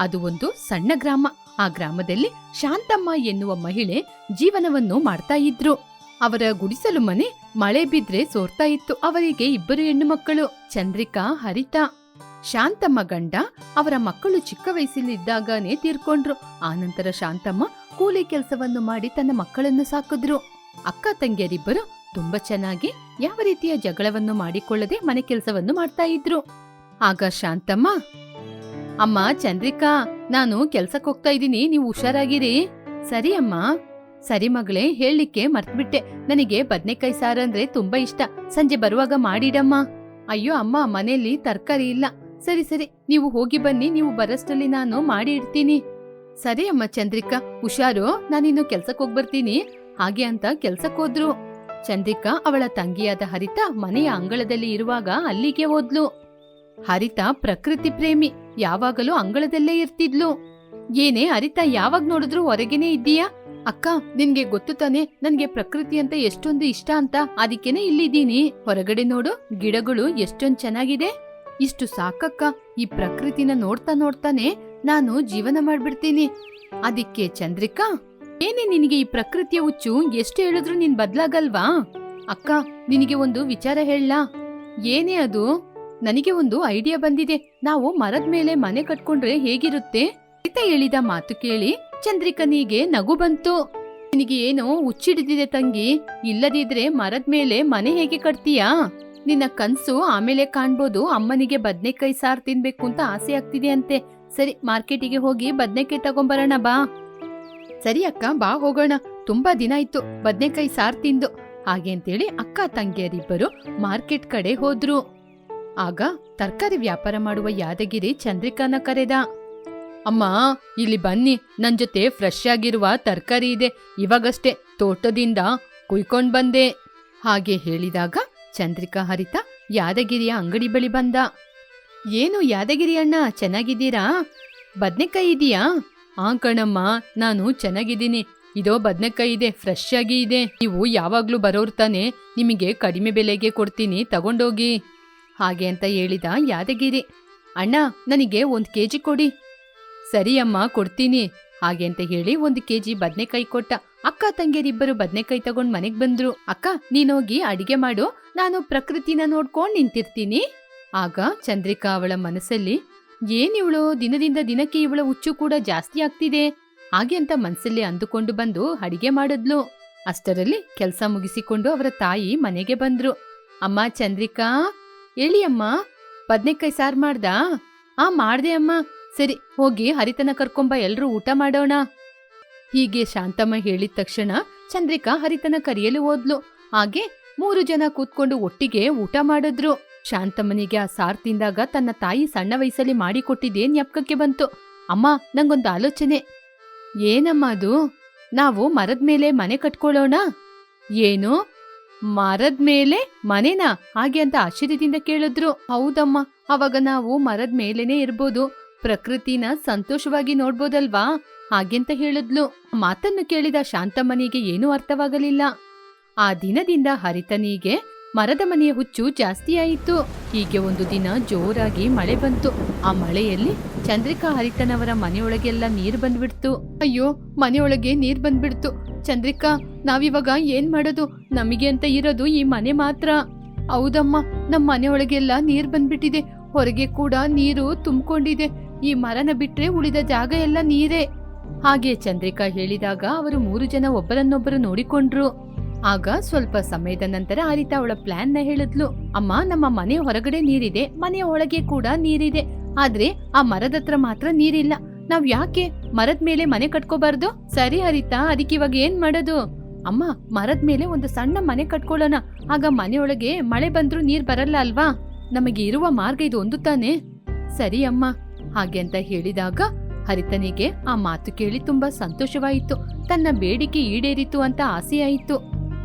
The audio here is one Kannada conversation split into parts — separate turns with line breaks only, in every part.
ಅದು ಒಂದು ಸಣ್ಣ ಗ್ರಾಮ. ಆ ಗ್ರಾಮದಲ್ಲಿ ಶಾಂತಮ್ಮ ಎನ್ನುವ ಮಹಿಳೆ ಜೀವನವನ್ನು ಮಾಡ್ತಾ ಇದ್ರು. ಅವರ ಗುಡಿಸಲು ಮನೆ ಮಳೆ ಬಿದ್ರೆ ಸೋರ್ತಾ ಇತ್ತು. ಅವರಿಗೆ ಇಬ್ಬರು ಹೆಣ್ಣು ಮಕ್ಕಳು, ಚಂದ್ರಿಕಾ, ಹರಿತಾ. ಶಾಂತಮ್ಮ ಗಂಡ ಅವರ ಮಕ್ಕಳು ಚಿಕ್ಕ ವಯಸ್ಸಲ್ಲಿದ್ದಾಗನೇ ತೀರ್ಕೊಂಡ್ರು. ಆನಂತರ ಶಾಂತಮ್ಮ ಕೂಲಿ ಕೆಲಸವನ್ನು ಮಾಡಿ ತನ್ನ ಮಕ್ಕಳನ್ನು ಸಾಕಿದ್ರು. ಅಕ್ಕ ತಂಗಿಯರಿಬ್ಬರು ತುಂಬಾ ಚೆನ್ನಾಗಿ ಯಾವ ರೀತಿಯ ಜಗಳವನ್ನು ಮಾಡಿಕೊಳ್ಳದೆ ಮನೆ ಕೆಲಸವನ್ನು ಮಾಡ್ತಾ ಇದ್ರು. ಆಗ ಶಾಂತಮ್ಮ ಅಮ್ಮ, ಚಂದ್ರಿಕಾ, ನಾನು ಕೆಲ್ಸಕ್ ಹೋಗ್ತಾ ಇದ್ದೀನಿ, ನೀವು ಹುಷಾರಾಗಿರಿ. ಸರಿ ಅಮ್ಮ. ಸರಿ ಮಗಳೇ, ಹೇಳಲಿಕ್ಕೆ ಮರ್ತ್ಬಿಟ್ಟೆ. ನನಗೆ ಬದ್ನೆಕಾಯಿ ಸಾರು ಅಂದ್ರೆ ತುಂಬಾ ಇಷ್ಟ. ಸಂಜೆ ಬರುವಾಗ ಮಾಡಿಡಮ್ಮ. ಅಯ್ಯೋ ಅಮ್ಮ ಮನೆಯಲ್ಲಿ ತರಕಾರಿ ಇಲ್ಲ. ಸರಿ ಸರಿ, ನೀವು ಹೋಗಿ ಬನ್ನಿ, ನೀವು ಬರಷ್ಟಲ್ಲಿ ನಾನು ಮಾಡಿ ಇಡ್ತೀನಿ. ಸರಿ ಅಮ್ಮ ಚಂದ್ರಿಕಾ, ಹುಷಾರು, ನಾನಿನ್ನು ಕೆಲ್ಸಕ್ಕೆ ಹೋಗ್ಬರ್ತೀನಿ ಹಾಗೆ ಅಂತ ಕೆಲ್ಸಕ್ಕೆ ಹೋದ್ರು. ಚಂದ್ರಿಕಾ, ಅವಳ ತಂಗಿಯಾದ ಹರಿತಾ ಮನೆಯ ಅಂಗಳದಲ್ಲಿ ಇರುವಾಗ ಅಲ್ಲಿಗೆ ಹೋದ್ಲು. ಹರಿತಾ ಪ್ರಕೃತಿ ಪ್ರೇಮಿ. ಯಾವಾಗಲೂ ಅಂಗಳದಲ್ಲೇ ಇರ್ತಿದ್ಲು. ಏನೇ ಅರಿತ ಯಾವಾಗ ನೋಡಿದ್ರು ಹೊರಗೇನೆ ಇದ್ದೀಯಾ? ಅಕ್ಕ, ನಿನ್ಗೆ ಗೊತ್ತು ತಾನೆ, ನನ್ಗೆ ಪ್ರಕೃತಿ ಅಂತ ಎಷ್ಟೊಂದು ಇಷ್ಟ ಅಂತ. ಅದಕ್ಕೇನೆ ಇಲ್ಲಿದ್ದೀನಿ. ಹೊರಗಡೆ ನೋಡು, ಗಿಡಗಳು ಎಷ್ಟೊಂದ್ ಚೆನ್ನಾಗಿದೆ. ಇಷ್ಟು ಸಾಕಕ್ಕ, ಈ ಪ್ರಕೃತಿನ ನೋಡ್ತಾ ನೋಡ್ತಾನೆ ನಾನು ಜೀವನ ಮಾಡ್ಬಿಡ್ತೀನಿ. ಅದಕ್ಕೆ ಚಂದ್ರಿಕಾ, ಏನೇ ನಿನಗೆ ಈ ಪ್ರಕೃತಿಯ ಹುಚ್ಚು, ಎಷ್ಟು ಹೇಳಿದ್ರು ನೀನ್ ಬದ್ಲಾಗಲ್ವಾ? ಅಕ್ಕ, ನಿನಗೆ ಒಂದು ವಿಚಾರ ಹೇಳಲಾ? ಏನೇ ಅದು? ನನಗೆ ಒಂದು ಐಡಿಯಾ ಬಂದಿದೆ. ನಾವು ಮರದ ಮೇಲೆ ಮನೆ ಕಟ್ಕೊಂಡ್ರೆ ಹೇಗಿರುತ್ತೆ? ಅಂತ ಹೇಳಿದ ಮಾತು ಕೇಳಿ ಚಂದ್ರಿಕನಿಗೆ ನಗು ಬಂತು. ನಿನಗೆ ಏನೋ ಹುಚ್ಚಿಡಿದಿದೆ ತಂಗಿ. ಇಲ್ಲದಿದ್ರೆ ಮರದ ಮೇಲೆ ಮನೆ ಹೇಗೆ ಕಟ್ತೀಯಾ? ನಿನ್ನ ಕನ್ಸು ಆಮೇಲೆ ಕಾಣ್ಬೋದು. ಅಮ್ಮನಿಗೆ ಬದ್ನೆಕಾಯಿ ಸಾರ್ ತಿನ್ಬೇಕು ಅಂತ ಆಸೆ ಆಗ್ತಿದೆ ಅಂತೆ ಸರಿ, ಮಾರ್ಕೆಟಿಗೆ ಹೋಗಿ ಬದ್ನೆಕಾಯಿ ತಗೊಂಬರೋಣ ಬಾ. ಸರಿ ಅಕ್ಕ, ಬಾ ಹೋಗೋಣ. ತುಂಬಾ ದಿನ ಆಯ್ತು ಬದ್ನೆಕಾಯಿ ಸಾರ್ ತಿಂದು. ಹಾಗೆ ಅಂತೇಳಿ ಅಕ್ಕ ತಂಗಿಯರಿಬ್ಬರು ಮಾರ್ಕೆಟ್ ಕಡೆ ಹೋದ್ರು. ಆಗ ತರಕಾರಿ ವ್ಯಾಪಾರ ಮಾಡುವ ಯಾದಗಿರಿ ಚಂದ್ರಿಕಾನ ಕರೆದ, ಅಮ್ಮ, ಇಲ್ಲಿ ಬನ್ನಿ, ನನ್ ಜೊತೆ ಫ್ರೆಶ್ ಆಗಿರುವ ತರಕಾರಿ ಇದೆ, ಇವಾಗಷ್ಟೇ ತೋಟದಿಂದ ಕುಯ್ಕೊಂಡ್ ಬಂದೆ, ಹಾಗೆ ಹೇಳಿದಾಗ ಚಂದ್ರಿಕಾ ಹರಿತ ಯಾದಗಿರಿಯ ಅಂಗಡಿ ಬಳಿ ಬಂದ, ಏನು ಯಾದಗಿರಿ ಅಣ್ಣ, ಚೆನ್ನಾಗಿದ್ದೀರಾ? ಬದ್ನೆಕಾಯಿ ಇದೆಯಾ? ಆ ಕಣಮ್ಮ, ನಾನು ಚೆನ್ನಾಗಿದ್ದೀನಿ, ಇದೋ ಬದ್ನೆಕಾಯಿ ಇದೆ ಫ್ರೆಶ್ ಆಗಿ ಇದೆ, ನೀವು ಯಾವಾಗ್ಲೂ ಬರೋರ್ ತಾನೆ, ನಿಮಗೆ ಕಡಿಮೆ ಬೆಲೆಗೆ ಕೊಡ್ತೀನಿ, ತಗೊಂಡೋಗಿ. ಹಾಗೆ ಅಂತ ಹೇಳಿದ ಯಾದಗಿರಿ. ಅಣ್ಣ, ನನಗೆ ಒಂದು ಕೆಜಿ ಕೊಡಿ. ಸರಿ ಅಮ್ಮ, ಕೊಡ್ತೀನಿ. ಹಾಗೆ ಅಂತ ಹೇಳಿ ಒಂದು ಕೆಜಿ ಬದನೆಕಾಯಿ ಕೊಟ್ಟ. ಅಕ್ಕ ತಂಗಿಯರಿಬ್ಬರು ಬದನೆಕಾಯಿ ತಗೊಂಡ್ ಮನೆಗ್ ಬಂದ್ರು. ಅಕ್ಕ ನೀನೋಗಿ ಅಡಿಗೆ ಮಾಡು. ನಾನು ಪ್ರಕೃತಿನ ನೋಡ್ಕೊಂಡ್ ನಿಂತಿರ್ತೀನಿ. ಆಗ ಚಂದ್ರಿಕಾ ಅವಳ ಮನಸ್ಸಲ್ಲಿ ಏನಿವಳು ದಿನದಿಂದ ದಿನಕ್ಕೆ ಇವಳ ಹುಚ್ಚು ಕೂಡ ಜಾಸ್ತಿ ಆಗ್ತಿದೆ. ಹಾಗೆ ಅಂತ ಮನಸ್ಸಲ್ಲಿ ಅಂದುಕೊಂಡು ಬಂದು ಅಡಿಗೆ ಮಾಡಿದ್ಲು. ಅಷ್ಟರಲ್ಲಿ ಕೆಲಸ ಮುಗಿಸಿಕೊಂಡು ಅವರ ತಾಯಿ ಮನೆಗೆ ಬಂದ್ರು. ಅಮ್ಮ, ಚಂದ್ರಿಕಾ ಹೇಳಿ ಅಮ್ಮ ಬದ್ನೆಕಾಯಿ ಸಾರ್ ಮಾಡ್ದಾ? ಆ ಮಾಡ್ದೆ ಅಮ್ಮ. ಸರಿ, ಹೋಗಿ ಹರಿತನ ಕರ್ಕೊಂಬ, ಎಲ್ರೂ ಊಟ ಮಾಡೋಣ. ಹೀಗೆ ಶಾಂತಮ್ಮ ಹೇಳಿದ ತಕ್ಷಣ ಚಂದ್ರಿಕಾ ಹರಿತನ ಕರೆಯಲು ಹೋದ್ಲು. ಹಾಗೆ ಮೂರು ಜನ ಕೂತ್ಕೊಂಡು ಒಟ್ಟಿಗೆ ಊಟ ಮಾಡಿದ್ರು. ಶಾಂತಮ್ಮನಿಗೆ ಆ ಸಾರ್ ತಿಂದಾಗ ತನ್ನ ತಾಯಿ ಸಣ್ಣ ವಯಸ್ಸಲ್ಲಿ ಮಾಡಿಕೊಟ್ಟಿದ್ದೇ ಜ್ಞಾಪಕಕ್ಕೆ ಬಂತು. ಅಮ್ಮ, ನಂಗೊಂದು ಆಲೋಚನೆ. ಏನಮ್ಮ ಅದು? ನಾವು ಮರದ ಮೇಲೆ ಮನೆ ಕಟ್ಕೊಳ್ಳೋಣ? ಏನು? ಮರದ ಮೇಲೆ ಮನೆನಾ? ಹಾಗೆ ಅಂತ ಆಶ್ಚರ್ಯದಿಂದ ಕೇಳಿದ್ರು. ಹೌದಮ್ಮ, ಅವಾಗ ನಾವು ಮರದ ಮೇಲೇನೆ ಇರ್ಬೋದು. ಪ್ರಕೃತಿನ ಸಂತೋಷವಾಗಿ ನೋಡ್ಬೋದಲ್ವಾ? ಹಾಗೆಂತ ಹೇಳಿದ್ಲು. ಮಾತನ್ನು ಕೇಳಿದ ಶಾಂತಮ್ಮನಿಗೆ ಏನೂ ಅರ್ಥವಾಗಲಿಲ್ಲ. ಆ ದಿನದಿಂದ ಹರಿತನಿಗೆ ಮರದ ಮನೆಯ ಹುಚ್ಚು ಜಾಸ್ತಿ ಆಯಿತು. ಹೀಗೆ ಒಂದು ದಿನ ಜೋರಾಗಿ ಮಳೆ ಬಂತು. ಆ ಮಳೆಯಲ್ಲಿ ಚಂದ್ರಿಕಾ ಹರಿತನವರ ಮನೆಯೊಳಗೆಲ್ಲ ನೀರ್ ಬಂದ್ಬಿಡ್ತು. ಅಯ್ಯೋ, ಮನೆಯೊಳಗೆ ನೀರ್ ಬಂದ್ಬಿಡ್ತು. ಚಂದ್ರಿಕಾ, ನಾವಿವಾಗ ಏನ್ ಮಾಡೋದು? ನಮಗೆ ಅಂತ ಇರೋದು ಈ ಮನೆ ಮಾತ್ರ. ಹೌದಮ್ಮ ನಮ್ಮ ಮನೆಯೊಳಗೆಲ್ಲ ನೀರ್ ಬಂದ್ಬಿಟ್ಟಿದೆ. ಹೊರಗೆ ಕೂಡ ನೀರು ತುಂಬಿಕೊಂಡಿದೆ. ಈ ಮರನ ಬಿಟ್ರೆ ಉಳಿದ ಜಾಗ ಎಲ್ಲ ನೀರೇ. ಹಾಗೆ ಚಂದ್ರಿಕಾ ಹೇಳಿದಾಗ ಅವರು ಮೂರು ಜನ ಒಬ್ಬರನ್ನೊಬ್ಬರು ನೋಡಿಕೊಂಡ್ರು. ಆಗ ಸ್ವಲ್ಪ ಸಮಯದ ನಂತರ ಆರಿತಾ ಅವಳ ಪ್ಲಾನ್ನ ಹೇಳಿದ್ಲು. ಅಮ್ಮ, ನಮ್ಮ ಮನೆ ಹೊರಗಡೆ ನೀರಿದೆ. ಮನೆಯ ಒಳಗೆ ಕೂಡ ನೀರಿದೆ. ಆದ್ರೆ ಆ ಮರದ ಹತ್ರ ಮಾತ್ರ ನೀರಿಲ್ಲ. ನಾವ್ ಯಾಕೆ ಮರದ ಮೇಲೆ ಮನೆ ಕಟ್ಕೋಬಾರ್ದು? ಸರಿ ಹರಿತಾ ಅದಕ್ಕೆ ಇವಾಗ ಏನ್ ಮಾಡೋದು? ಅಮ್ಮ, ಮರದ ಮೇಲೆ ಒಂದು ಸಣ್ಣ ಮನೆ ಕಟ್ಕೊಳ್ಳೋಣ. ಆಗ ಮನೆಯೊಳಗೆ ಮಳೆ ಬಂದ್ರೂ ನೀರ್ ಬರಲ್ಲ ಅಲ್ವಾ? ನಮಗೆ ಇರುವ ಮಾರ್ಗ ಇದು ಒಂದು ತಾನೆ? ಸರಿ ಅಮ್ಮ, ಹಾಗೆ ಅಂತ ಹೇಳಿದಾಗ ಹರಿತನಿಗೆ ಆ ಮಾತು ಕೇಳಿ ತುಂಬಾ ಸಂತೋಷವಾಯಿತು. ತನ್ನ ಬೇಡಿಕೆ ಈಡೇರಿತು ಅಂತ ಆಸೆಯಾಯಿತು.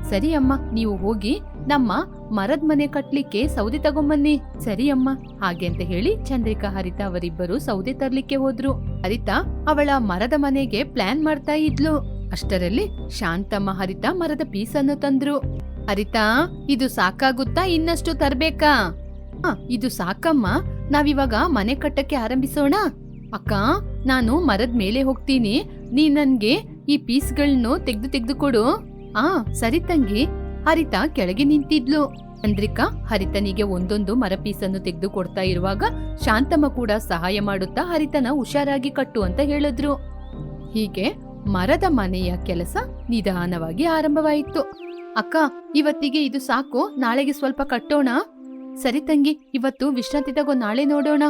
ಸರಿ ಅಮ್ಮ, ನೀವು ಹೋಗಿ ನಮ್ಮ ಮರದ ಮನೆ ಕಟ್ಲಿಕ್ಕೆ ಸೌದೆ ತಗೊಂಬನ್ನಿ. ಸರಿ ಅಮ್ಮ. ಹಾಗೆ ಅಂತ ಹೇಳಿ ಚಂದ್ರಿಕಾ, ಹರಿತಾ ಅವರಿಬ್ಬರು ಸೌದೆ ತರ್ಲಿಕ್ಕೆ ಹೋದ್ರು. ಹರಿತಾ ಅವಳ ಮರದ ಮನೆಗೆ ಪ್ಲಾನ್ ಮಾಡ್ತಾ ಇದ್ಲು. ಅಷ್ಟರಲ್ಲಿ ಶಾಂತಮ್ಮ, ಹರಿತಾ ಮರದ ಪೀಸನ್ನು ತಂದ್ರು. ಹರಿತಾ, ಇದು ಸಾಕಾಗುತ್ತಾ? ಇನ್ನಷ್ಟು ತರ್ಬೇಕಾ? ಇದು ಸಾಕಮ್ಮ. ನಾವಿವಾಗ ಮನೆ ಕಟ್ಟಕ್ಕೆ ಆರಂಭಿಸೋಣ. ಅಕ್ಕ, ನಾನು ಮರದ ಮೇಲೆ ಹೋಗ್ತೀನಿ. ನೀ ನನ್ಗೆ ಈ ಪೀಸ್ಗಳನ್ನು ತೆಗ್ದು ತೆಗ್ದು ಕೊಡು. ಆ, ಸರಿ ತಂಗಿ. ಹರಿತ ಕೆಳಗೆ ನಿಂತಿದ್ಲು. ಚಂದ್ರಿಕಾ ಹರಿತನಿಗೆ ಒಂದೊಂದು ಮರಪೀಸನ್ನು ತೆಗೆದುಕೊಡ್ತಾ ತೆಗೆದು ಕೊಡ್ತಾ ಇರುವಾಗ ಶಾಂತಮ್ಮ ಕೂಡ ಸಹಾಯ ಮಾಡುತ್ತಾ ಹರಿತನ ಹುಷಾರಾಗಿ ಕಟ್ಟು ಅಂತ ಹೇಳಿದ್ರು. ಹೀಗೆ ಮರದ ಮನೆಯ ಕೆಲಸ ನಿಧಾನವಾಗಿ ಆರಂಭವಾಯಿತು. ಅಕ್ಕ, ಇವತ್ತಿಗೆ ಇದು ಸಾಕು, ನಾಳೆಗೆ ಸ್ವಲ್ಪ ಕಟ್ಟೋಣ. ಸರಿ ತಂಗಿ, ಇವತ್ತು ವಿಶ್ರಾಂತಿ ತಗೋ, ನಾಳೆ ನೋಡೋಣ.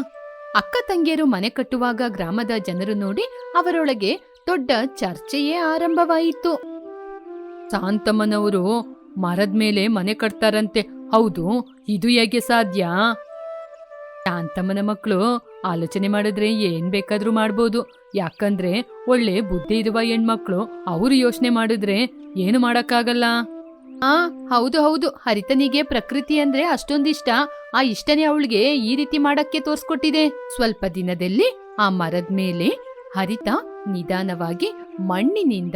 ಅಕ್ಕ ತಂಗಿಯರು ಮನೆ ಕಟ್ಟುವಾಗ ಗ್ರಾಮದ ಜನರು ನೋಡಿ ಅವರೊಳಗೆ ದೊಡ್ಡ ಚರ್ಚೆಯೇ ಆರಂಭವಾಯಿತು. ಶಾಂತಮ್ಮನವರು ಮರದ ಮೇಲೆ ಮನೆ ಕಟ್ತಾರಂತೆ. ಹೌದು, ಇದು ಹೇಗೆ ಸಾಧ್ಯ? ಶಾಂತಮ್ಮನ ಮಕ್ಕಳು ಆಲೋಚನೆ ಮಾಡಿದ್ರೆ ಏನ್ ಬೇಕಾದ್ರೂ ಮಾಡ್ಬೋದು. ಯಾಕಂದ್ರೆ ಒಳ್ಳೆ ಬುದ್ಧಿ ಇರುವ ಹೆಣ್ಮಕ್ಳು, ಅವರು ಯೋಚನೆ ಮಾಡಿದ್ರೆ ಏನು ಮಾಡಕ್ಕಾಗಲ್ಲ? ಆ, ಹೌದು ಹೌದು. ಹರಿತನಿಗೆ ಪ್ರಕೃತಿ ಅಂದ್ರೆ ಅಷ್ಟೊಂದಿಷ್ಟ. ಆ ಇಷ್ಟನೇ ಅವಳಿಗೆ ಈ ರೀತಿ ಮಾಡಕ್ಕೆ ತೋರ್ಸ್ಕೊಟ್ಟಿದೆ. ಸ್ವಲ್ಪ ದಿನದಲ್ಲಿ ಆ ಮರದ ಮೇಲೆ ಹರಿತ ನಿಧಾನವಾಗಿ ಮಣ್ಣಿನಿಂದ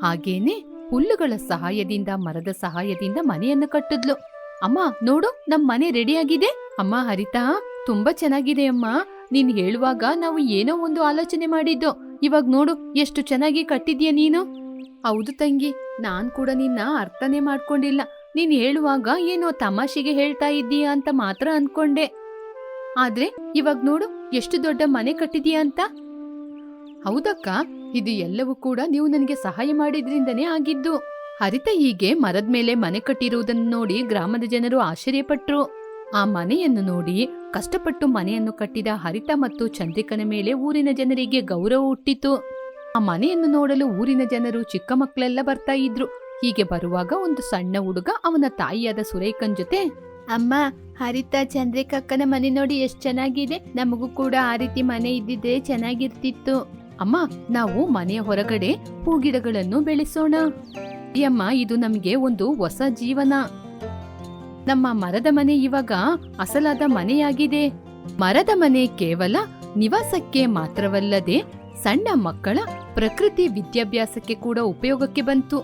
ಹಾಗೇನೆ ಹುಲ್ಲುಗಳ ಸಹಾಯದಿಂದ, ಮರದ ಸಹಾಯದಿಂದ ಮನೆಯನ್ನು ಕಟ್ಟಿದ್ಲು. ಅಮ್ಮ, ನೋಡು, ನಮ್ ಮನೆ ರೆಡಿಯಾಗಿದೆ. ಅಮ್ಮ, ಹರಿತಾ, ತುಂಬಾ ಚೆನ್ನಾಗಿದೆ ಅಮ್ಮ. ನೀನ್ ಹೇಳುವಾಗ ನಾವು ಏನೋ ಒಂದು ಆಲೋಚನೆ ಮಾಡಿದ್ದು. ಇವಾಗ ನೋಡು, ಎಷ್ಟು ಚೆನ್ನಾಗಿ ಕಟ್ಟಿದ್ಯಾ ನೀನು? ಹೌದು ತಂಗಿ, ನಾನ್ ಕೂಡ ನಿನ್ನ ಅರ್ಥನೇ ಮಾಡ್ಕೊಂಡಿಲ್ಲ. ನೀನ್ ಹೇಳುವಾಗ ಏನೋ ತಮಾಷೆಗೆ ಹೇಳ್ತಾ ಇದ್ದೀಯ ಅಂತ ಮಾತ್ರ ಅನ್ಕೊಂಡೆ. ಆದ್ರೆ, ಇವಾಗ ನೋಡು, ಎಷ್ಟು ದೊಡ್ಡ ಮನೆ ಕಟ್ಟಿದೀಯ ಅಂತ. ಹೌದಕ್ಕ, ಇದು ಎಲ್ಲವೂ ಕೂಡ ನೀವು ನನಗೆ ಸಹಾಯ ಮಾಡಿದ್ರಿಂದನೇ ಆಗಿದ್ದು. ಹರಿತ ಹೀಗೆ ಮರದ ಮೇಲೆ ಮನೆ ಕಟ್ಟಿರುವುದನ್ನು ನೋಡಿ ಗ್ರಾಮದ ಜನರು ಆಶ್ಚರ್ಯಪಟ್ಟರು ಆ ಮನೆಯನ್ನು ನೋಡಿ ಕಷ್ಟಪಟ್ಟು ಮನೆಯನ್ನು ಕಟ್ಟಿದ ಹರಿತ ಮತ್ತು ಚಂದ್ರಿಕನ ಮೇಲೆ ಊರಿನ ಜನರಿಗೆ ಗೌರವ ಹುಟ್ಟಿತು. ಆ ಮನೆಯನ್ನು ನೋಡಲು ಊರಿನ ಜನರು ಚಿಕ್ಕ ಮಕ್ಕಳೆಲ್ಲ ಬರ್ತಾ ಇದ್ರು. ಹೀಗೆ ಬರುವಾಗ ಒಂದು ಸಣ್ಣ ಹುಡುಗ ಅವನ ತಾಯಿಯಾದ ಸುರೇಖನ್ ಜೊತೆ, ಅಮ್ಮ, ಹರಿತ, ಚಂದ್ರಿಕಕ್ಕನ ಮನೆ ನೋಡಿ ಎಷ್ಟು ಚೆನ್ನಾಗಿದೆ. ನಮಗೂ ಕೂಡ ಆ ರೀತಿ ಮನೆ ಇದ್ದಿದ್ರೆ ಚೆನ್ನಾಗಿರ್ತಿತ್ತು. ಅಮ್ಮ, ನಾವು ಮನೆಯ ಹೊರಗಡೆ ಹೂಗಿಡಗಳನ್ನು ಬೆಳೆಸೋಣ. ಅಮ್ಮ ಇದು ನಮ್ಗೆ ಒಂದು ಹೊಸ ಜೀವನ. ನಮ್ಮ ಮರದ ಮನೆ ಇವಾಗ ಅಸಲಾದ ಮನೆಯಾಗಿದೆ. ಮರದ ಮನೆ ಕೇವಲ ನಿವಾಸಕ್ಕೆ ಮಾತ್ರವಲ್ಲದೆ ಸಣ್ಣ ಮಕ್ಕಳ ಪ್ರಕೃತಿ ವಿದ್ಯಾಭ್ಯಾಸಕ್ಕೆ ಕೂಡ ಉಪಯೋಗಕ್ಕೆ ಬಂತು.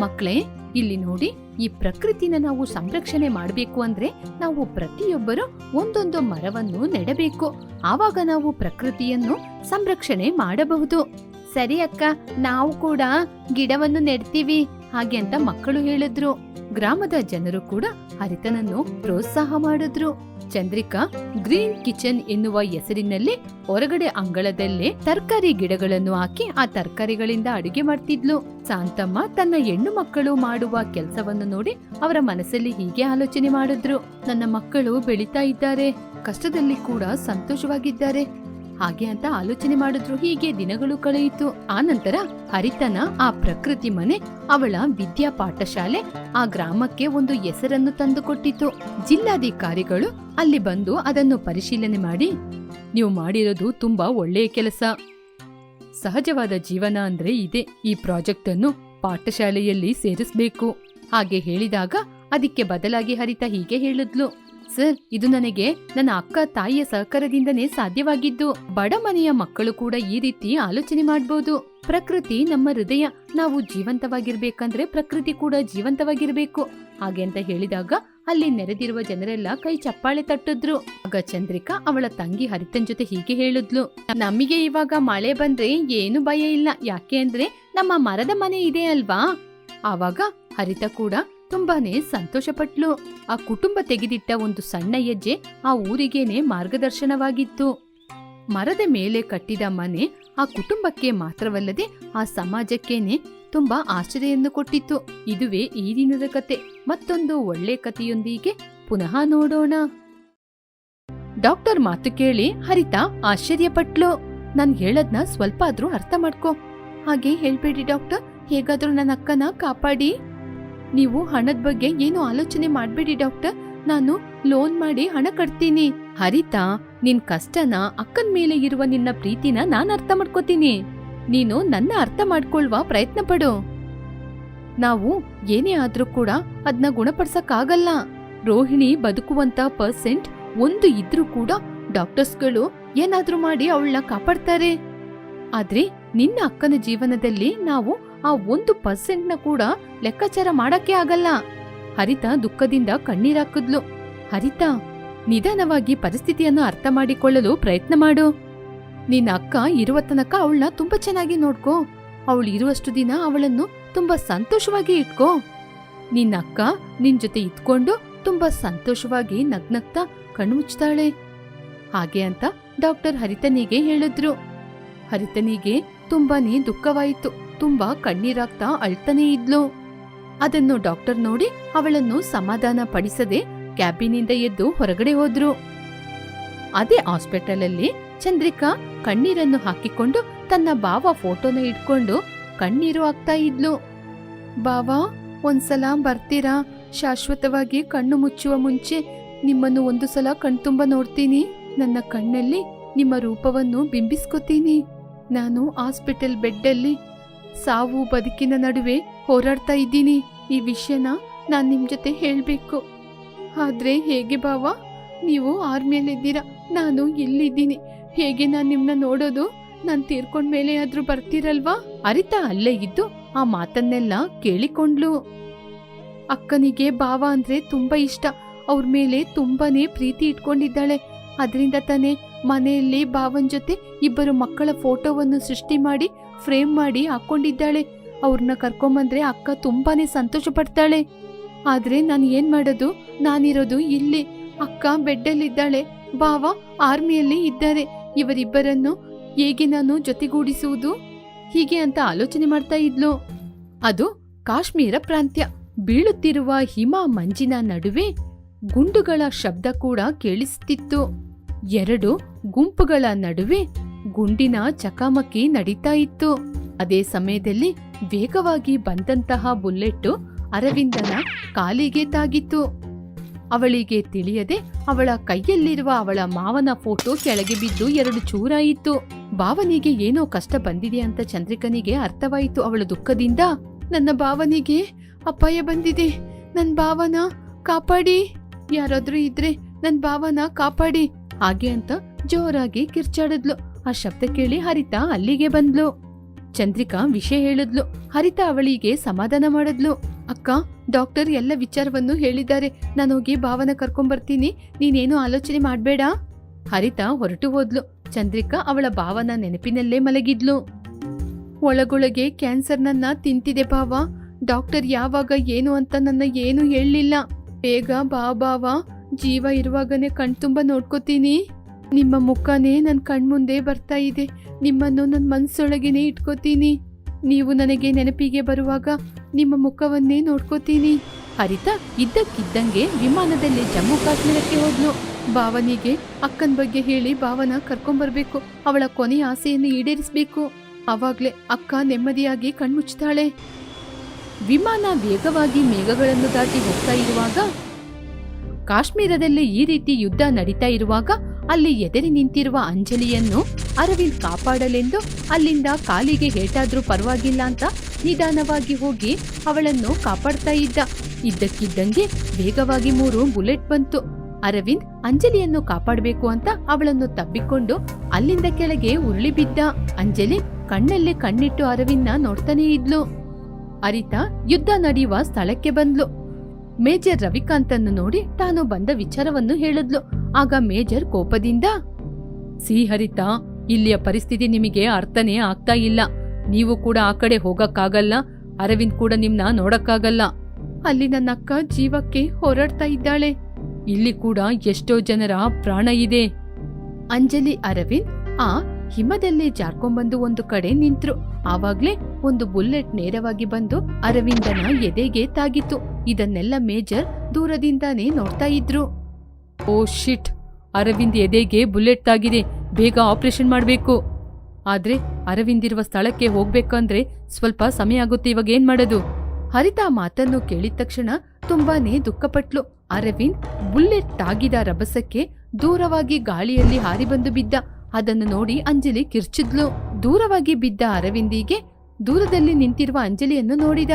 ಮಕ್ಕಳೇ ಇಲ್ಲಿ ನೋಡಿ, ಈ ಪ್ರಕೃತಿನ ನಾವು ಸಂರಕ್ಷಣೆ ಮಾಡಬೇಕು ಅಂದ್ರೆ ನಾವು ಪ್ರತಿಯೊಬ್ಬರು ಒಂದೊಂದು ಮರವನ್ನು ನೆಡಬೇಕು. ಆವಾಗ ನಾವು ಪ್ರಕೃತಿಯನ್ನು ಸಂರಕ್ಷಣೆ ಮಾಡಬಹುದು. ಸರಿ ಅಕ್ಕ, ನಾವು ಕೂಡ ಗಿಡವನ್ನು ನೆಡ್ತೀವಿ ಹಾಗೆ ಅಂತ ಮಕ್ಕಳು ಹೇಳಿದ್ರು. ಗ್ರಾಮದ ಜನರು ಕೂಡ ಹರಿತನನ್ನು ಪ್ರೋತ್ಸಾಹ ಮಾಡಿದ್ರು. ಚಂದ್ರಿಕಾ ಗ್ರೀನ್ ಕಿಚನ್ ಎನ್ನುವ ಹೆಸರಿನಲ್ಲಿ ಹೊರಗಡೆ ಅಂಗಳದಲ್ಲೇ ತರಕಾರಿ ಗಿಡಗಳನ್ನು ಹಾಕಿ ಆ ತರಕಾರಿಗಳಿಂದ ಅಡುಗೆ ಮಾಡ್ತಿದ್ಲು. ಶಾಂತಮ್ಮ ತನ್ನ ಹೆಣ್ಣು ಮಕ್ಕಳು ಮಾಡುವ ಕೆಲಸವನ್ನು ನೋಡಿ ಅವರ ಮನಸ್ಸಲ್ಲಿ ಹೀಗೆ ಆಲೋಚನೆ ಮಾಡಿದ್ರು. ನನ್ನ ಮಕ್ಕಳು ಬೆಳೀತಾ ಇದ್ದಾರೆ. ಕಷ್ಟದಲ್ಲಿ ಕೂಡ ಸಂತೋಷವಾಗಿದ್ದಾರೆ. ಹಾಗೆ ಅಂತ ಆಲೋಚನೆ ಮಾಡಿದ್ರು. ಹೀಗೆ ದಿನಗಳು ಕಳೆಯಿತು. ಆ ನಂತರ ಹರಿತನ, ಆ ಪ್ರಕೃತಿ ಮನೆ, ಅವಳ ವಿದ್ಯಾ ಪಾಠಶಾಲೆ, ಆ ಗ್ರಾಮಕ್ಕೆ ಒಂದು ಹೆಸರನ್ನು ತಂದುಕೊಟ್ಟಿತು. ಜಿಲ್ಲಾಧಿಕಾರಿಗಳು ಅಲ್ಲಿ ಬಂದು ಅದನ್ನು ಪರಿಶೀಲನೆ ಮಾಡಿ, ನೀವು ಮಾಡಿರೋದು ತುಂಬಾ ಒಳ್ಳೆಯ ಕೆಲಸ. ಸಹಜವಾದ ಜೀವನ ಅಂದ್ರೆ ಇದೆ. ಈ ಪ್ರಾಜೆಕ್ಟ್ ಅನ್ನು ಪಾಠಶಾಲೆಯಲ್ಲಿ ಸೇರಿಸಬೇಕು. ಹಾಗೆ ಹೇಳಿದಾಗ ಅದಕ್ಕೆ ಬದಲಾಗಿ ಹರಿತ ಹೀಗೆ ಹೇಳಿದ್ಲು. ಸರ್, ಇದು ನನಗೆ ನನ್ನ ಅಕ್ಕ ತಾಯಿಯ ಸಹಕಾರದಿಂದನೇ ಸಾಧ್ಯವಾಗಿದ್ದು, ಬಡ ಮನೆಯ ಮಕ್ಕಳು ಕೂಡ ಈ ರೀತಿ ಆಲೋಚನೆ ಮಾಡಬಹುದು ಪ್ರಕೃತಿ ನಮ್ಮ ಹೃದಯ. ನಾವು ಜೀವಂತವಾಗಿರ್ಬೇಕಂದ್ರೆ ಪ್ರಕೃತಿ ಕೂಡ ಜೀವಂತವಾಗಿರ್ಬೇಕು. ಹಾಗೆ ಅಂತ ಹೇಳಿದಾಗ ಅಲ್ಲಿ ನೆರೆದಿರುವ ಜನರೆಲ್ಲ ಕೈ ಚಪ್ಪಾಳೆ ತಟ್ಟಿದ್ರು. ಆಗ ಚಂದ್ರಿಕಾ ಅವಳ ತಂಗಿ ಹರಿತನ್ ಜೊತೆ ಹೀಗೆ ಹೇಳಿದ್ಲು, ನಮಗೆ ಇವಾಗ ಮಳೆ ಬಂದ್ರೆ ಏನು ಭಯ ಇಲ್ಲ. ಯಾಕೆ ಅಂದ್ರೆ ನಮ್ಮ ಮರದ ಮನೆ ಇದೆ ಅಲ್ವಾ? ಆವಾಗ ಹರಿತ ಕೂಡ ತುಂಬಾನೇ ಸಂತೋಷಪಟ್ಲು. ಆ ಕುಟುಂಬ ತೆಗೆದಿಟ್ಟ ಒಂದು ಸಣ್ಣ ಹೆಜ್ಜೆ ಆ ಊರಿಗೇನೆ ಮಾರ್ಗದರ್ಶನವಾಗಿತ್ತು. ಮರದ ಮೇಲೆ ಕಟ್ಟಿದ ಮನೆ ಆ ಕುಟುಂಬಕ್ಕೆ ಮಾತ್ರವಲ್ಲದೆ ಆ ಸಮಾಜಕ್ಕೇನೆ ತುಂಬಾ ಆಶ್ಚರ್ಯನ್ನು ಕೊಟ್ಟಿತ್ತು. ಇದುವೇ ಈ ದಿನದ ಕತೆ. ಮತ್ತೊಂದು ಒಳ್ಳೆ ಕಥೆಯೊಂದಿಗೆ ಪುನಃ ನೋಡೋಣ. ಡಾಕ್ಟರ್ ಮಾತು ಕೇಳಿ ಹರಿತಾ ಆಶ್ಚರ್ಯಪಟ್ಲು. ನಾನ್ ಹೇಳದ್ನ ಸ್ವಲ್ಪ ಆದ್ರೂ ಅರ್ಥ ಮಾಡ್ಕೋ. ಹಾಗೆ ಹೇಳ್ಬೇಡಿ ಡಾಕ್ಟರ್. ಹೇಗಾದ್ರೂ ನನ್ನ ಅಕ್ಕನ ಕಾಪಾಡಿ. ನೀವು ಹಣದ ಬಗ್ಗೆ ಏನು ಆಲೋಚನೆ ಮಾಡ್ಬೇಡಿ, ಡಾಕ್ಟರ್. ನಾನು ಲೋನ್ ಮಾಡಿ ಹಣ ಕಟ್ತೀನಿ. ಹರಿತಾ, ನಿನ್ ಕಷ್ಟನ ಅಕ್ಕನ ಮೇಲೆ ಇರುವ ನಿನ್ನ ಪ್ರೀತಿನ ನಾನ್ ಅರ್ಥ ಮಾಡ್ಕೋತೀನಿ. ನೀನು ನನ್ನ ಅರ್ಥ ಮಾಡ್ಕೊಳ್ವಾ ಪ್ರಯತ್ನ ಪಡು. ನಾವು ಏನೇ ಆದ್ರೂ ಕೂಡ ಅದನ್ನ ಗುಣಪಡಿಸಕ್ಕಾಗಲ್ಲ. ರೋಹಿಣಿ ಬದುಕುವಂತ ಪರ್ಸೆಂಟ್ ಒಂದು ಇದ್ರೂ ಕೂಡ ಡಾಕ್ಟರ್ಸ್ಗಳು ಏನಾದ್ರೂ ಮಾಡಿ ಅವಳನ್ನ ಕಾಪಾಡ್ತಾರೆ. ಆದ್ರೆ ನಿನ್ನ ಅಕ್ಕನ ಜೀವನದಲ್ಲಿ ನಾವು ಆ ಒಂದು ಪರ್ಸೆಂಟ್ನ ಕೂಡ ಲೆಕ್ಕಾಚಾರ ಮಾಡಕ್ಕೆ ಆಗಲ್ಲ. ಹರಿತ ದುಃಖದಿಂದ ಕಣ್ಣೀರಾಕಿದ್ಲು ಹರಿತ, ನಿಧಾನವಾಗಿ ಪರಿಸ್ಥಿತಿಯನ್ನು ಅರ್ಥ ಮಾಡಿಕೊಳ್ಳಲು ಪ್ರಯತ್ನ ಮಾಡು. ನಿನ್ನ ಅಕ್ಕ ಇರುವ ತನಕ ಅವಳನ್ನ ತುಂಬಾ ಚೆನ್ನಾಗಿ ನೋಡ್ಕೋ. ಅವಳು ಇರುವಷ್ಟು ದಿನ ಅವಳನ್ನು ತುಂಬಾ ಸಂತೋಷವಾಗಿ ಇಟ್ಕೋ. ನಿನ್ನ ಅಕ್ಕ ನಿನ್ ಜೊತೆ ಇದ್ಕೊಂಡು ತುಂಬಾ ಸಂತೋಷವಾಗಿ ನಗ್ನಗ್ತಾ ಕಣ್ಮುಚ್ತಾಳೆ ಹಾಗೆ ಅಂತ ಡಾಕ್ಟರ್ ಹರಿತನಿಗೆ ಹೇಳಿದ್ರು. ಹರಿತನಿಗೆ ತುಂಬಾನೇ ದುಃಖವಾಯಿತು. ತುಂಬಾ ಕಣ್ಣೀರಾಗ್ತಾ ಅಳ್ತನೇ ಇದ್ಲು. ಅದನ್ನು ಡಾಕ್ಟರ್ ನೋಡಿ ಅವಳನ್ನು ಸಮಾಧಾನ ಪಡಿಸದೆ ಕ್ಯಾಬಿನಿಂದ ಎದ್ದು ಹೊರಗಡೆ ಹೋದ್ರು. ಅದೇ ಹಾಸ್ಪಿಟಲಲ್ಲಿ ಚಂದ್ರಿಕಾ ಕಣ್ಣೀರನ್ನು ಹಾಕಿಕೊಂಡು ತನ್ನ ಬಾವ ಫೋಟೋನ ಇಟ್ಕೊಂಡು ಕಣ್ಣೀರು ಆಗ್ತಾ ಇದ್ಲು. ಬಾವಾ ಒಂದ್ಸಲ ಬರ್ತೀರಾ? ಶಾಶ್ವತವಾಗಿ ಕಣ್ಣು ಮುಚ್ಚುವ ಮುಂಚೆ ನಿಮ್ಮನ್ನು ಒಂದು ಸಲ ಕಣ್ತುಂಬ ನೋಡ್ತೀನಿ. ನನ್ನ ಕಣ್ಣಲ್ಲಿ ನಿಮ್ಮ ರೂಪವನ್ನು ಬಿಂಬಿಸ್ಕೊತೀನಿ. ನಾನು ಹಾಸ್ಪಿಟಲ್ ಬೆಡ್ಡಲ್ಲಿ ಸಾವು ಬದುಕಿನ ನಡುವೆ ಹೋರಾಡ್ತಾ ಇದ್ದೀನಿ. ಈ ವಿಷಯನ ನಾನು ನಿಮ್ ಜೊತೆ ಹೇಳ್ಬೇಕು. ಆದ್ರೆ ಹೇಗೆ ಬಾವ ನೀವು ಆರ್ಮಿಯಲ್ಲಿದ್ದೀರಾ? ನಾನು ಇಲ್ಲಿದ್ದೀನಿ. ಹೇಗೆ ನಾನು ನಿಮ್ನ ನೋಡೋದು? ನಾನ್ ತೀರ್ಕೊಂಡ್ ಮೇಲೆ ಆದ್ರೂ ಬರ್ತೀರಲ್ವಾ? ಅರಿತಾ ಅಲ್ಲೇ ಇದ್ದು ಆ ಮಾತನ್ನೆಲ್ಲ ಕೇಳಿಕೊಂಡ್ಲು. ಅಕ್ಕನಿಗೆ ಬಾವ ಅಂದ್ರೆ ತುಂಬಾ ಇಷ್ಟ. ಅವ್ರ ಮೇಲೆ ತುಂಬಾನೇ ಪ್ರೀತಿ ಇಟ್ಕೊಂಡಿದ್ದಾಳೆ. ಅದರಿಂದ ತಾನೇ ಮನೆಯಲ್ಲಿ ಬಾವನ್ ಜೊತೆ ಇಬ್ಬರು ಮಕ್ಕಳ ಫೋಟೋವನ್ನು ಸೃಷ್ಟಿ ಮಾಡಿ ಫ್ರೇಮ್ ಮಾಡಿ ಹಾಕೊಂಡಿದ್ದಾಳೆ. ಅವ್ರನ್ನ ಕರ್ಕೊಂಬಂದ್ರೆ ಅಕ್ಕ ತುಂಬಾನೇ ಸಂತೋಷ ಪಡ್ತಾಳೆ. ಆದ್ರೆ ನಾನು ಏನ್ ಮಾಡೋದು? ನಾನಿರೋದು ಇಲ್ಲಿ. ಅಕ್ಕ ಬೆಡ್ಡಲ್ಲಿದ್ದಾಳೆ. ಬಾವ ಆರ್ಮಿಯಲ್ಲಿ ಇದ್ದಾರೆ. ಇವರಿಬ್ಬರನ್ನು ಹೇಗೆ ನಾನು ಜೊತೆಗೂಡಿಸುವುದು? ಹೀಗೆ ಅಂತ ಆಲೋಚನೆ ಮಾಡ್ತಾ ಇದ್ಲು. ಅದು ಕಾಶ್ಮೀರ ಪ್ರಾಂತ್ಯ. ಬೀಳುತ್ತಿರುವ ಹಿಮ ಮಂಜಿನ ನಡುವೆ ಗುಂಡುಗಳ ಶಬ್ದ ಕೂಡ ಕೇಳಿಸುತ್ತಿತ್ತು ಎರಡು ಗುಂಪುಗಳ ನಡುವೆ ಗುಂಡಿನ ಚಕಾಮಕಿ ನಡೀತಾ ಇತ್ತು. ಅದೇ ಸಮಯದಲ್ಲಿ ವೇಗವಾಗಿ ಬಂದಂತಹ ಬುಲ್ಲೆಟ್ಟು ಅರವಿಂದನ ಕಾಲಿಗೆ ತಾಗಿತ್ತು. ಅವಳಿಗೆ ತಿಳಿಯದೆ ಅವಳ ಕೈಯಲ್ಲಿರುವ ಅವಳ ಮಾವನ ಫೋಟೋ ಕೆಳಗೆ ಬಿದ್ದು ಎರಡು ಚೂರಾಯಿತು ಭಾವನಿಗೆ ಏನೋ ಕಷ್ಟ ಬಂದಿದೆ ಅಂತ ಚಂದ್ರಿಕನಿಗೆ ಅರ್ಥವಾಯಿತು ಅವಳ ದುಃಖದಿಂದ. ನನ್ನ ಭಾವನಿಗೆ ಅಪಾಯ ಬಂದಿದೆ. ನನ್ನ ಭಾವನ ಕಾಪಾಡಿ. ಯಾರಾದ್ರೂ ಇದ್ರೆ ನನ್ನ ಭಾವನ ಕಾಪಾಡಿ. ಹಾಗೆ ಅಂತ ಜೋರಾಗಿ ಕಿರ್ಚಾಡಿದ್ಲು. ಆ ಶಬ್ದ ಕೇಳಿ ಹರಿತಾ ಅಲ್ಲಿಗೆ ಬಂದ್ಲು. ಚಂದ್ರಿಕಾ ವಿಷಯ ಹೇಳಿದ್ಲು. ಹರಿತಾ ಅವಳಿಗೆ ಸಮಾಧಾನ ಮಾಡಿದ್ಲು. ಅಕ್ಕ, ಡಾಕ್ಟರ್ ಎಲ್ಲ ವಿಚಾರವನ್ನು ಹೇಳಿದ್ದಾರೆ. ನಾನು ಹೋಗಿ ಭಾವನ ಕರ್ಕೊಂಬರ್ತೀನಿ ನೀನೇನು ಆಲೋಚನೆ ಮಾಡಬೇಡ. ಹರಿತಾ ಹೊರಟು ಹೋದ್ಲು. ಚಂದ್ರಿಕಾ ಅವಳ ಭಾವನ ನೆನಪಿನಲ್ಲೇ ಮಲಗಿದ್ಲು. ಒಳಗೊಳಗೆ ಕ್ಯಾನ್ಸರ್ ನನ್ನ ತಿಂತಿದೆ ಭಾವ. ಡಾಕ್ಟರ್ ಯಾವಾಗ, ಏನು ಅಂತ ನನ್ನ ಏನು ಹೇಳಲಿಲ್ಲ. ಬೇಗ ಬಾ ಭಾವ. ಜೀವ ಇರುವಾಗನೇ ಕಣ್ತುಂಬ ನೋಡ್ಕೋತೀನಿ. ನಿಮ್ಮ ಮುಖನೇ ನನ್ನ ಕಣ್ಮುಂದೆ ಬರ್ತಾ ಇದೆ. ನಿಮ್ಮನ್ನು ನನ್ನ ಮನಸ್ಸೊಳಗೇನೆ ಇಟ್ಕೋತೀನಿ. ನೀವು ನನಗೆ ನೆನಪಿಗೆ ಬರುವಾಗ ನಿಮ್ಮ ಮುಖವನ್ನೇ ನೋಡ್ಕೋತೀನಿ. ಹರಿತ ಇದ್ದಕ್ಕಿದ್ದಂಗೆ ವಿಮಾನದಲ್ಲಿ ಜಮ್ಮು ಕಾಶ್ಮೀರಕ್ಕೆ ಹೋದ್ಲು. ಭಾವನಿಗೆ ಅಕ್ಕನ ಬಗ್ಗೆ ಹೇಳಿ ಭಾವನ ಕರ್ಕೊಂಬರ್ಬೇಕು. ಅವಳ ಕೊನೆಯ ಆಸೆಯನ್ನು ಈಡೇರಿಸಬೇಕು. ಅವಾಗ್ಲೇ ಅಕ್ಕ ನೆಮ್ಮದಿಯಾಗಿ ಕಣ್ಮುಚ್ತಾಳೆ ವಿಮಾನ ವೇಗವಾಗಿ ಮೇಘಗಳನ್ನು ದಾಟಿ ಹೋಗ್ತಾ ಇರುವಾಗ ಕಾಶ್ಮೀರದಲ್ಲಿ ಈ ರೀತಿ ಯುದ್ಧ ನಡೀತಾ ಇರುವಾಗ ಅಲ್ಲಿ ಎದರಿ ನಿಂತಿರುವ ಅಂಜಲಿಯನ್ನು ಅರವಿಂದ್ ಕಾಪಾಡಲೆಂದು ಅಲ್ಲಿಂದ ಕಾಲಿಗೆ ಹೇಟಾದ್ರೂ ಪರವಾಗಿಲ್ಲ ಅಂತ ನಿಧಾನವಾಗಿ ಹೋಗಿ ಅವಳನ್ನು ಕಾಪಾಡ್ತಾ ಇದ್ದ. ಇದ್ದಕ್ಕಿದ್ದಂಗೆ ವೇಗವಾಗಿ ಮೂರು ಬುಲೆಟ್ ಬಂತು. ಅರವಿಂದ್ ಅಂಜಲಿಯನ್ನು ಕಾಪಾಡಬೇಕು ಅಂತ ಅವಳನ್ನು ತಬ್ಬಿಕೊಂಡು ಅಲ್ಲಿಂದ ಕೆಳಗೆ ಉರುಳಿ ಬಿದ್ದ. ಅಂಜಲಿ ಕಣ್ಣಲ್ಲಿ ಕಣ್ಣಿಟ್ಟು ಅರವಿಂದ್ನ ನೋಡ್ತಾನೇ ಇದ್ಲು. ಅರಿತ ಯುದ್ಧ ನಡೆಯುವ ಸ್ಥಳಕ್ಕೆ ಬಂದ್ಲು. ಮೇಜರ್ ರವಿಕಾಂತನ್ನು ನೋಡಿ ತಾನು ಬಂದ ವಿಚಾರವನ್ನು ಹೇಳಿದ್ಲು. ಆಗ ಮೇಜರ್ ಕೋಪದಿಂದ ಸಿಹರಿತ ಇಲ್ಲಿಯ ಪರಿಸ್ಥಿತಿ ನಿಮಗೆ ಅರ್ಥನೇ ಆಗ್ತಾ ಇಲ್ಲ. ನೀವು ಕೂಡ ಆ ಕಡೆ ಹೋಗಕ್ಕಾಗಲ್ಲ. ಅರವಿಂದ್ ಕೂಡ ನಿಮ್ನ ನೋಡಕ್ಕಾಗಲ್ಲ. ಅಲ್ಲಿ ನನ್ನ ಅಕ್ಕ ಜೀವಕ್ಕೆ ಹೋರಾಡ್ತಾ ಇದ್ದಾಳೆ. ಇಲ್ಲಿ ಕೂಡ ಎಷ್ಟೋ ಜನರ ಪ್ರಾಣ ಇದೆ. ಅಂಜಲಿ, ಅರವಿಂದ್ ಆ ಹಿಮದಲ್ಲೇ ಜಾರ್ಕೊಂಡ್ಬಂದು ಒಂದು ಕಡೆ ನಿಂತ್ರು. ಆವಾಗ್ಲೇ ಒಂದು ಬುಲೆಟ್ ನೇರವಾಗಿ ಬಂದು ಅರವಿಂದನ ಎದೆಗೆ ತಾಗಿತ್ತು. ಇದನ್ನೆಲ್ಲ ಮೇಜರ್ ದೂರದಿಂದಾನೇ ನೋಡ್ತಾ ಇದ್ರು. ಓ ಶಿಟ್, ಅರವಿಂದ್ ಎದೆಗೆ ಬುಲೆಟ್ ತಾಗಿದೆ, ಬೇಗ ಆಪರೇಷನ್ ಮಾಡಬೇಕು. ಆದ್ರೆ ಅರವಿಂದ್ ಇರುವ ಸ್ಥಳಕ್ಕೆ ಹೋಗ್ಬೇಕಂದ್ರೆ ಸ್ವಲ್ಪ ಸಮಯ ಆಗುತ್ತೆ, ಇವಾಗ ಏನ್ ಮಾಡೋದು? ಹರಿತಾ ಮಾತನ್ನು ಕೇಳಿದ ತಕ್ಷಣ ತುಂಬಾನೇ ದುಃಖಪಟ್ಲು. ಅರವಿಂದ್ ಬುಲ್ಲೆಟ್ ತಾಗಿದ ರಭಸಕ್ಕೆ ದೂರವಾಗಿ ಗಾಳಿಯಲ್ಲಿ ಹಾರಿ ಬಂದು ಬಿದ್ದ. ಅದನ್ನು ನೋಡಿ ಅಂಜಲಿ ಕಿರ್ಚಿದ್ಲು. ದೂರವಾಗಿ ಬಿದ್ದ ಅರವಿಂದಿಗೆ ದೂರದಲ್ಲಿ ನಿಂತಿರುವ ಅಂಜಲಿಯನ್ನು ನೋಡಿದ.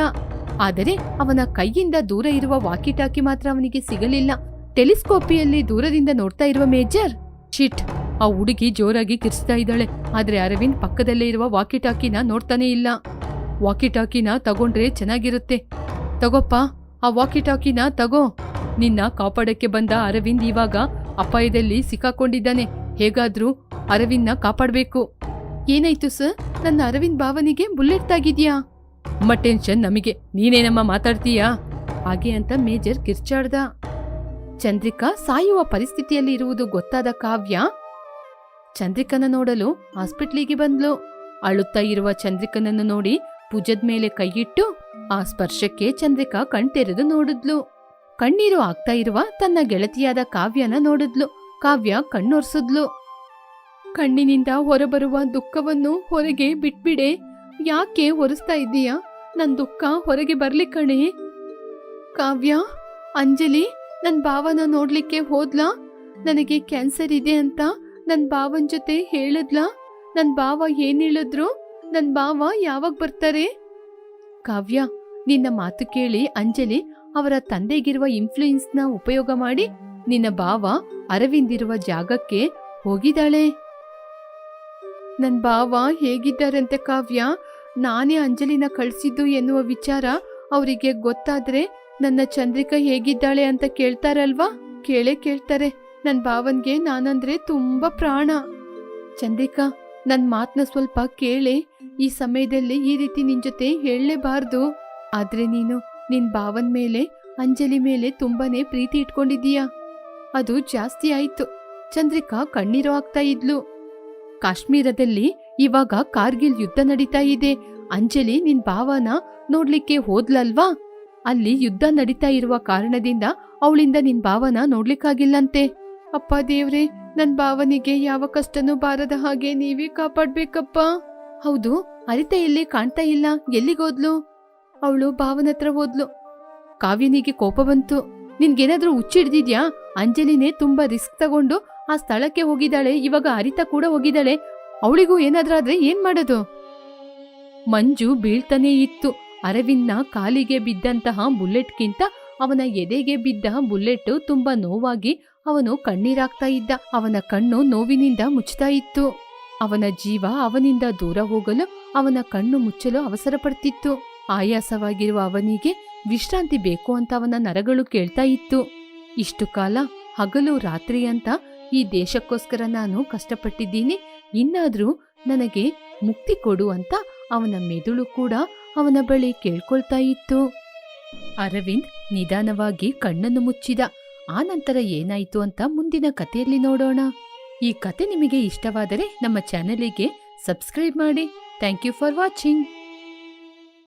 ಆದರೆ ಅವನ ಕೈಯಿಂದ ದೂರ ಇರುವ ವಾಕಿಟಾಕಿ ಮಾತ್ರ ಅವನಿಗೆ ಸಿಗಲಿಲ್ಲ. ಟೆಲಿಸ್ಕೋಪಿಯಲ್ಲಿ ದೂರದಿಂದ ನೋಡ್ತಾ ಇರುವ ಮೇಜರ್? ಚಿಟ್ ಆ ಹುಡುಗಿ ಜೋರಾಗಿ ಕಿರ್ಸ್ತಾ ಇದ್ದಾಳೆ. ಆದ್ರೆ ಅರವಿಂದ್ ಪಕ್ಕದಲ್ಲೇ ಇರುವ ವಾಕಿಟಾಕಿನ ನೋಡ್ತಾನೆ ಇಲ್ಲ. ವಾಕಿಟಾಕಿನ ತಗೊಂಡ್ರೆ ಚೆನ್ನಾಗಿರುತ್ತೆ. ತಗೋಪ್ಪ, ಆ ವಾಕಿಟಾಕಿನ ತಗೋ. ನಿನ್ನ ಕಾಪಾಡಕ್ಕೆ ಬಂದ ಅರವಿಂದ್ ಇವಾಗ ಅಪಾಯದಲ್ಲಿ ಸಿಕ್ಕಾಕೊಂಡಿದ್ದಾನೆ. ಹೇಗಾದ್ರೂ ಅರವಿಂದ್ನ ಕಾಪಾಡಬೇಕು. ಏನಾಯ್ತು ಸರ್? ನನ್ನ ಅರವಿಂದ್ ಭಾವನಿಗೆ ಬುಲ್ಲೆಟ್ ತಾಗಿದ್ಯಾ ಅಮ್ಮ, ಟೆನ್ಷನ್ ನಮಗೆ. ನೀನೇನಮ್ಮ ಮಾತಾಡ್ತೀಯಾ? ಹಾಗೆ ಅಂತ ಮೇಜರ್ ಕಿರ್ಚಾಡ್ದ. ಚಂದ್ರಿಕಾ ಸಾಯುವ ಪರಿಸ್ಥಿತಿಯಲ್ಲಿ ಇರುವುದು ಗೊತ್ತಾದ ಕಾವ್ಯ ಚಂದ್ರಿಕನ ನೋಡಲು ಹಾಸ್ಪಿಟ್ಲಿಗೆ ಬಂದ್ಲು. ಅಳುತ್ತಾ ಇರುವ ಚಂದ್ರಿಕನನ್ನು ನೋಡಿ ಭುಜದ ಮೇಲೆ ಕೈಯಿಟ್ಟು ಆ ಸ್ಪರ್ಶಕ್ಕೆ ಚಂದ್ರಿಕಾ ಕಣ್ತೆರೆದು ನೋಡಿದ್ಲು. ಕಣ್ಣೀರು ಆಗ್ತಾ ಇರುವ ತನ್ನ ಗೆಳತಿಯಾದ ಕಾವ್ಯನ ನೋಡಿದ್ಲು. ಕಾವ್ಯ ಕಣ್ಣೊರ್ಸಿದ್ಲು. ಕಣ್ಣಿನಿಂದ ಹೊರಬರುವ ದುಃಖವನ್ನು ಹೊರಗೆ ಬಿಟ್ಬಿಡೆ. ಯಾಕೆ ಒರೆಸ್ತಾ ಇದ್ದೀಯಾ? ನನ್ ದುಃಖ ಹೊರಗೆ ಬರ್ಲಿ ಕಣೆ. ಕಾವ್ಯ, ಅಂಜಲಿ ನನ್ ಭಾವನ ನೋಡ್ಲಿಕ್ಕೆ ಹೋದ್ಲಾ? ನನಗೆ ಕ್ಯಾನ್ಸರ್ ಇದೆ ಅಂತ ನನ್ ಭಾವನ ಜೊತೆ ಹೇಳಿದ್ಲಾ? ನನ್ ಭಾವ ಏನ್ ಹೇಳಿದ್ರು? ನನ್ ಭಾವ ಯಾವಾಗ ಬರ್ತಾರೆ? ಕಾವ್ಯ, ನಿನ್ನ ಮಾತು ಕೇಳಿ ಅಂಜಲಿ ಅವರ ತಂದೆಗಿರುವ ಇನ್ಫ್ಲೂಯೆನ್ಸ್ನ ಉಪಯೋಗ ಮಾಡಿ ನಿನ್ನ ಭಾವ ಅರವಿಂದಿರುವ ಜಾಗಕ್ಕೆ ಹೋಗಿದ್ದಾಳೆ. ನನ್ನ ಭಾವ ಹೇಗಿದ್ದಾರಂತೆ ಕಾವ್ಯ? ನಾನೇ ಅಂಜಲಿನ ಕಳ್ಸಿದ್ದು ಎನ್ನುವ ವಿಚಾರ ಅವರಿಗೆ ಗೊತ್ತಾದ್ರೆ ನನ್ನ ಚಂದ್ರಿಕಾ ಹೇಗಿದ್ದಾಳೆ ಅಂತ ಕೇಳ್ತಾರಲ್ವಾ? ಕೇಳೇ ಕೇಳ್ತಾರೆ. ನನ್ ಭಾವನ್ಗೆ ನಾನಂದ್ರೆ ತುಂಬಾ ಪ್ರಾಣ. ಚಂದ್ರಿಕಾ, ನನ್ ಮಾತ್ನ ಸ್ವಲ್ಪ ಕೇಳೆ. ಈ ಸಮಯದಲ್ಲಿ ಈ ರೀತಿ ನಿನ್ ಜೊತೆ ಹೇಳಲೇಬಾರ್ದು. ಆದ್ರೆ ನೀನು ನಿನ್ ಭಾವನ್ ಮೇಲೆ, ಅಂಜಲಿ ಮೇಲೆ ತುಂಬಾನೇ ಪ್ರೀತಿ ಇಟ್ಕೊಂಡಿದೀಯ ಅದು ಜಾಸ್ತಿ ಆಯ್ತು. ಚಂದ್ರಿಕಾ ಕಣ್ಣೀರು ಆಗ್ತಾ ಇದ್ಲು. ಕಾಶ್ಮೀರದಲ್ಲಿ ಇವಾಗ ಕಾರ್ಗಿಲ್ ಯುದ್ಧ ನಡೀತಾ ಇದೆ. ಅಂಜಲಿ ನಿನ್ ಭಾವನ ನೋಡ್ಲಿಕ್ಕೆ ಹೋದ್ಲಲ್ವಾ? ಅಲ್ಲಿ ಯುದ್ಧ ನಡೀತಾ ಇರುವ ಕಾರಣದಿಂದ ಅವಳಿಂದ ನಿನ್ ಭಾವನ ನೋಡ್ಲಿಕ್ಕಾಗಿಲ್ಲಂತೆ. ಅಪ್ಪ ದೇವ್ರೆ, ನನ್ ಭಾವನಿಗೆ ಯಾವ ಕಷ್ಟನೂ ಬಾರದ ಹಾಗೆ ನೀವೇ ಕಾಪಾಡ್ಬೇಕಪ್ಪ. ಹೌದು, ಅರಿತ ಎಲ್ಲಿ ಕಾಣ್ತಾ ಇಲ್ಲ. ಎಲ್ಲಿಗೋದ್ಲು? ಅವಳು ಭಾವನ ಹತ್ರ ಹೋದ್ಲು. ಕಾವ್ಯನಿಗೆ ಕೋಪ ಬಂತು. ನಿನ್ಗೇನಾದ್ರೂ ಹುಚ್ಚಿಡ್ದಿದ್ಯಾ ಅಂಜಲಿನೇ ತುಂಬಾ ರಿಸ್ಕ್ ತಗೊಂಡು ಆ ಸ್ಥಳಕ್ಕೆ ಹೋಗಿದ್ದಾಳೆ. ಇವಾಗ ಅರಿತ ಕೂಡ ಹೋಗಿದ್ದಾಳೆ. ಅವಳಿಗೂ ಏನಾದ್ರಾದ್ರೆ ಏನ್ ಮಾಡೋದು? ಮಂಜು ಬೀಳ್ತಾನೇ ಇತ್ತು. ಅರವಿಂದ್ನ ಕಾಲಿಗೆ ಬಿದ್ದಂತಹ ಬುಲೆಟ್ಗಿಂತ ಅವನ ಎದೆಗೆ ಬಿದ್ದ ಬುಲೆಟ್ ತುಂಬಾ ನೋವಾಗಿ ಅವನು ಕಣ್ಣೀರಾಗ್ತಾ ಇದ್ದ. ಅವನ ಕಣ್ಣು ನೋವಿನಿಂದ ಮುಚ್ಚುತ್ತಾ ಇತ್ತು. ಅವನ ಜೀವ ಅವನಿಂದ ದೂರ ಹೋಗಲು ಅವನ ಕಣ್ಣು ಮುಚ್ಚಲು ಅವಸರ ಪಡ್ತಿತ್ತು. ಆಯಾಸವಾಗಿರುವ ಅವನಿಗೆ ವಿಶ್ರಾಂತಿ ಬೇಕು ಅಂತ ಅವನ ನರಗಳು ಕೇಳ್ತಾ ಇತ್ತು. ಇಷ್ಟು ಕಾಲ ಹಗಲು ರಾತ್ರಿ ಅಂತ ಈ ದೇಶಕ್ಕೋಸ್ಕರ ನಾನು ಕಷ್ಟಪಟ್ಟಿದ್ದೀನಿ. ಇನ್ನಾದ್ರೂ ನನಗೆ ಮುಕ್ತಿ ಕೊಡು ಅಂತ ಅವನ ಮೆದುಳು ಕೂಡ ಅವನ ಬಳಿ ಕೇಳ್ಕೊಳ್ತಾ ಇತ್ತು. ಅರವಿಂದ್ ನಿಧಾನವಾಗಿ ಕಣ್ಣನ್ನು ಮುಚ್ಚಿದ. ಆ ನಂತರ ಏನಾಯ್ತು ಅಂತ ಮುಂದಿನ ಕಥೆಯಲ್ಲಿ ನೋಡೋಣ. ಈ ಕತೆ ನಿಮಗೆ ಇಷ್ಟವಾದರೆ ನಮ್ಮ ಚಾನೆಲಿಗೆ ಸಬ್ಸ್ಕ್ರೈಬ್ ಮಾಡಿ. Thank you for watching.